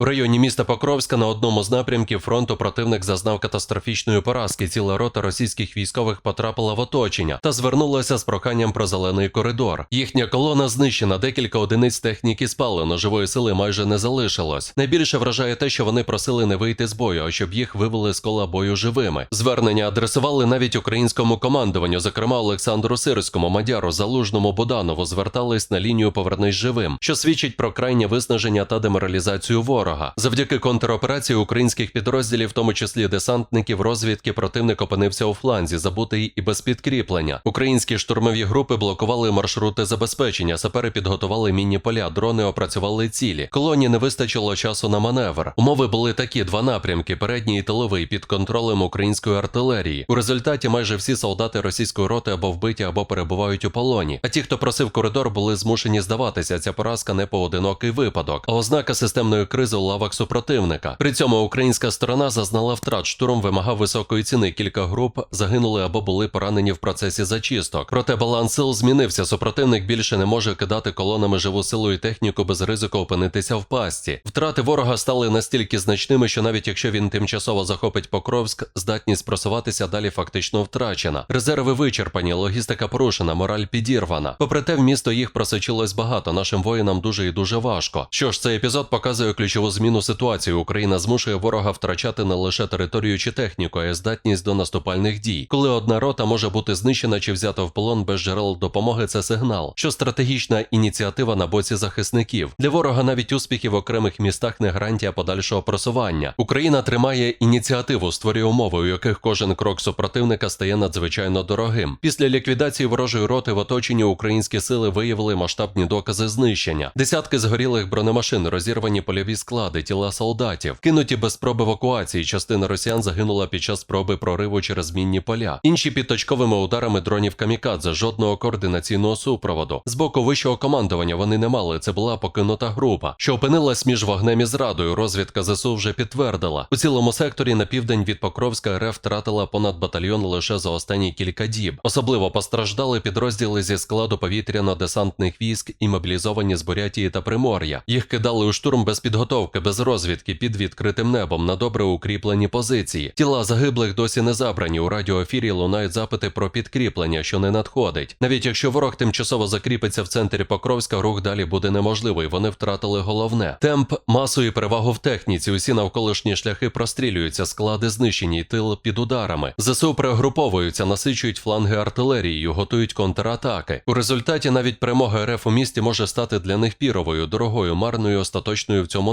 У районі міста Покровська на одному з напрямків фронту противник зазнав катастрофічної поразки. Ціла рота російських військових потрапила в оточення та звернулася з проханням про зелений коридор. Їхня колона знищена, декілька одиниць техніки спалено, живої сили майже не залишилось. Найбільше вражає те, що вони просили не вийти з бою, а щоб їх вивели з кола бою живими. Звернення адресували навіть українському командуванню, зокрема Олександру Сирському, Мадяру, Залужному, Боданову, звертались на лінію Повернись живим, що свідчить про крайнє виснаження та деморалізацію ворога. Завдяки контроперації українських підрозділів, в тому числі десантників, розвідки, противник опинився у фланзі, забутий і без підкріплення. Українські штурмові групи блокували маршрути забезпечення, сапери підготували мінні поля, дрони опрацювали цілі. Колоні не вистачило часу на маневр. Умови були такі: два напрямки: передній і тиловий під контролем української артилерії. У результаті майже всі солдати російської роти або вбиті, або перебувають у полоні. А ті, хто просив коридор, були змушені здаватися. Ця поразка не поодинокий випадок, а ознака системної кризи у лавах супротивника. При цьому українська сторона зазнала втрат. Штурм вимагав високої ціни. Кілька груп загинули або були поранені в процесі зачисток. Проте баланс сил змінився. Супротивник більше не може кидати колонами живу силу і техніку без ризику опинитися в пасті. Втрати ворога стали настільки значними, що навіть якщо він тимчасово захопить Покровськ, здатність просуватися далі фактично втрачена. Резерви вичерпані, логістика порушена, мораль підірвана. Попри те, в місто їх просочилось багато. Нашим воїнам дуже і дуже важко. Що ж, цей епізод показує ключову зміну ситуації. Україна змушує ворога втрачати не лише територію чи техніку, а й здатність до наступальних дій. Коли одна рота може бути знищена чи взята в полон без джерел допомоги, це сигнал, що стратегічна ініціатива на боці захисників. Для ворога навіть успіхи в окремих містах не гарантія подальшого просування. Україна тримає ініціативу, створює умови, у яких кожен крок супротивника стає надзвичайно дорогим. Після ліквідації ворожої роти в оточенні українські сили виявили масштабні докази знищення. Десятки згорілих бронемашин, розірвані польові склади, тіла солдатів, кинуті без спроб евакуації. Частина росіян загинула під час спроби прориву через мінні поля. Інші під точковими ударами дронів камікадзе, жодного координаційного супроводу. З боку вищого командування вони не мали. Це була покинута група, що опинилась між вогнем і зрадою. Розвідка ЗСУ вже підтвердила. У цілому секторі на південь від Покровська РФ втратила понад батальйон лише за останні кілька діб. Особливо постраждали підрозділи зі складу повітряно-десантних військ і мобілізовані з Бурятії та Примор'я. Їх кидали у штурм без підготовки, без розвідки під відкритим небом на добре укріплені позиції. Тіла загиблих досі не забрані. У радіоефірі лунають запити про підкріплення, що не надходить. Навіть якщо ворог тимчасово закріпиться в центрі Покровська, рух далі буде неможливий. Вони втратили головне темп, масу і перевагу в техніці. Усі навколишні шляхи прострілюються, склади знищені, й тил під ударами. ЗСУ перегруповуються, насичують фланги артилерією, готують контратаки. У результаті навіть перемога РФ у місті може стати для них піровою, дорогою, марною, остаточною в цьому